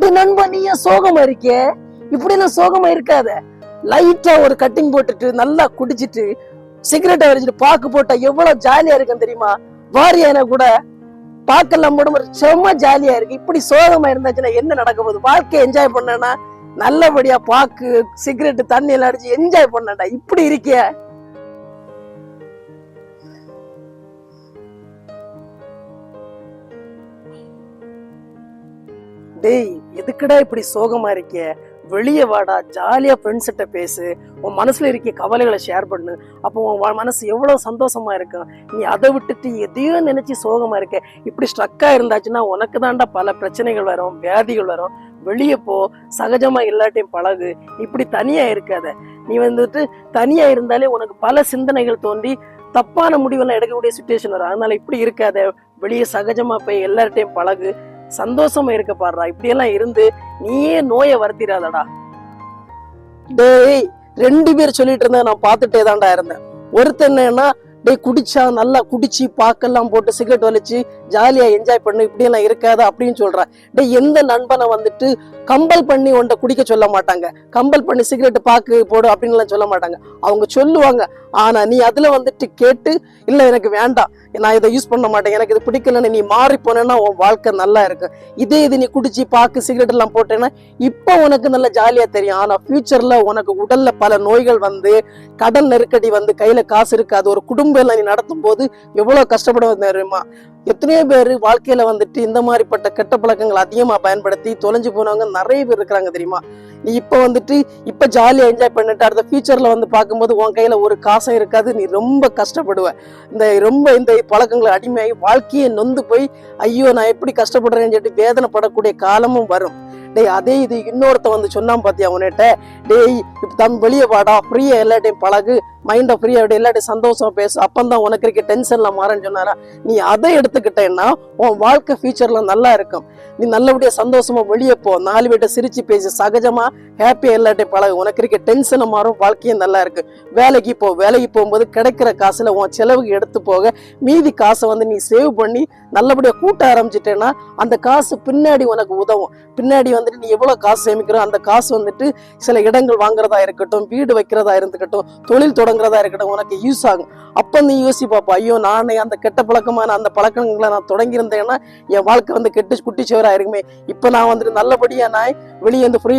டேய் நண்பா நீ ஏன் சோகமா இருக்கே? இப்படி எல்லாம் சோகமா இருக்காத. லைட்டா ஒரு கட்டிங் போட்டுட்டு நல்லா குடிச்சிட்டு சிகரெட்டை அரைச்சிட்டு பாக்கு போட்டா எவ்வளவு ஜாலியா இருக்கும் தெரியுமா? வாரியான கூட பாக்கெல்லாம் போடும் செம்ம ஜாலியா இருக்கு. இப்படி சோகமா இருந்தாச்சுன்னா என்ன நடக்க போகுது? வாழ்க்கையை என்ஜாய் பண்ணனா நல்லபடியா பாக்கு சிகரெட் தண்ணி எல்லாம் அடிச்சு என்ஜாய் பண்ணடா இப்படி இருக்கியா. டேய் எதுக்குடா இப்படி சோகமா இருக்கிய வெளியே வாடா ஜாலியாக ஃப்ரெண்ட்ஸ்கிட்ட பேசு. உன் மனசில் இருக்க கவலைகளை ஷேர் பண்ணு. அப்போ உன் மனசு எவ்வளோ சந்தோஷமா இருக்கும். நீ அதை விட்டுட்டு எதையோ நினச்சி சோகமாக இருக்க? இப்படி ஸ்ட்ரக்காக இருந்தாச்சுன்னா உனக்கு தான்டா பல பிரச்சனைகள் வரும் வியாதிகள் வரும். வெளியே போ சகஜமாக எல்லாட்டையும் பழகு. இப்படி தனியாக இருக்காத. நீ வந்துட்டு தனியாக இருந்தாலே உனக்கு பல சிந்தனைகள் தோன்றி தப்பான முடிவெல்லாம் எடுக்கக்கூடிய சுச்சுவேஷன் வரும். அதனால் இப்படி இருக்காத. வெளியே சகஜமாக போய் எல்லார்ட்டையும் பழகு. சந்தோஷமா இருக்க பாடுறா. இப்படியெல்லாம் இருந்து நீயே நோயை வருத்திடாதடா டேய் ரெண்டு பேர் சொல்லிட்டு இருந்தேன் நான் பார்த்துட்டே தான்டா இருந்தேன். ஒருத்தன் என்னன்னா டேய் குடிச்சா நல்லா குடிச்சு பாக்கெல்லாம் போட்டு சிகரெட் வலிச்சு ஜாலியா என்ஜாய் பண்ணு இப்படியெல்லாம் இருக்காது அப்படின்னு சொல்றா. டேய் எந்த நண்பனை வந்துட்டு கம்பல் பண்ணி உன்ட்ட குடிக்க சொல்ல மாட்டாங்க. கம்பல் பண்ணி சிகரெட் பாக்கு போடு அப்படின்னு எல்லாம் சொல்ல மாட்டாங்க. அவங்க சொல்லுவாங்க ஆனா நீ அதுல வந்துட்டு கேட்டு இல்ல எனக்கு வேண்டாம். நான் இதை யூஸ் பண்ண மாட்டேன். எனக்கு இது பிடிக்கலன்னு நீ மாறி போனேன்னா உன் வாழ்க்கை நல்லா இருக்கும். இதே இது நீ குடிச்சு பாக்கு சிகரெட் எல்லாம் போட்டேன்னா இப்போ உனக்கு நல்ல ஜாலியா தெரியும். ஆனா ஃபியூச்சர்ல உனக்கு உடல்ல பல நோய்கள் வந்து கடன் நெருக்கடி வந்து கையில காசு இருக்காது. ஒரு குடும்பம் எல்லாம் நீ நடத்தும் போது எவ்வளவு கஷ்டப்பட தெரியுமா? எத்தனையோ பேர் வாழ்க்கையில வந்துட்டு இந்த மாதிரிப்பட்ட கெட்ட பழக்கங்கள் அதிகமா பயன்படுத்தி தொலைஞ்சு போனவங்க நிறைய பேர் இருக்கிறாங்க தெரியுமா? நீ இப்ப வந்துட்டு இப்ப ஜாலியா என்ஜாய் பண்ணிட்டு அடுத்த ஃபியூச்சர்ல வந்து பார்க்கும்போது உன் கையில ஒரு பாசம் இருக்காது நீ ரொம்ப கஷ்டப்படுவ. இந்த ரொம்ப இந்த பழக்கங்களை அடிமையாகி வாழ்க்கையை நொந்து போய் ஐயோ நான் எப்படி கஷ்டப்படுறேன்னு சொல்லிட்டு வேதனைப்படக்கூடிய காலமும் வரும். டேய் அதே இது இன்னொருத்த வந்து சொன்னான் பார்த்தியா உன்கிட்ட? டேய் இப்ப தம் வெளியே பாடா ஃப்ரீயா எல்லாட்டையும் பழகு மைண்டை ஃப்ரீயாக விட இல்லாட்டி சந்தோஷம் பேசு. அப்பந்தான் உனக்கு இருக்க டென்ஷன்ல மாறன்னு சொன்னாரா? நீ அதை எடுத்துக்கிட்டேன்னா உன் வாழ்க்கை ஃபியூச்சர்ல நல்லா இருக்கும். நீ நல்லபடியா சந்தோஷமா வெளியே போ. நாலு பேர்ட்ட சிரிச்சு பேசு. சகஜமா ஹாப்பியாக எல்லாட்டையும் பழகு. உனக்கு இருக்க டென்ஷனை மாறும். வாழ்க்கையும் நல்லா இருக்கு. வேலைக்கு போ. வேலைக்கு போகும்போது கிடைக்கிற காசுல உன் செலவுக்கு எடுத்து போக. மீதி காசை வந்து நீ சேவ் பண்ணி நல்லபடியா கூட்ட ஆரம்பிச்சிட்டேன்னா அந்த காசு பின்னாடி உனக்கு உதவும். பின்னாடி வந்துட்டு நீ எவ்வளவு காசு சேமிக்கிறோ அந்த காசு வந்துட்டு சில இடங்கள் வாங்குறதா இருக்கட்டும் வீடு வைக்கிறதா இருந்துக்கட்டும் தொழில் தொடங்க தொடங்குறதா இருக்கட்டும் உனக்கு யூஸ் ஆகும். அப்ப நீ யோசிப்பா ஐயோ நானே அந்த கெட்ட பழக்கமான அந்த பழக்கங்களை நான் தொடங்கியிருந்தேன்னா என் வாழ்க்கை வந்து கெட்டு குட்டிச்சவரா இருக்குமே. இப்ப நான் வந்துட்டு நல்லபடியா நான் வெளியே வந்து ஃப்ரீ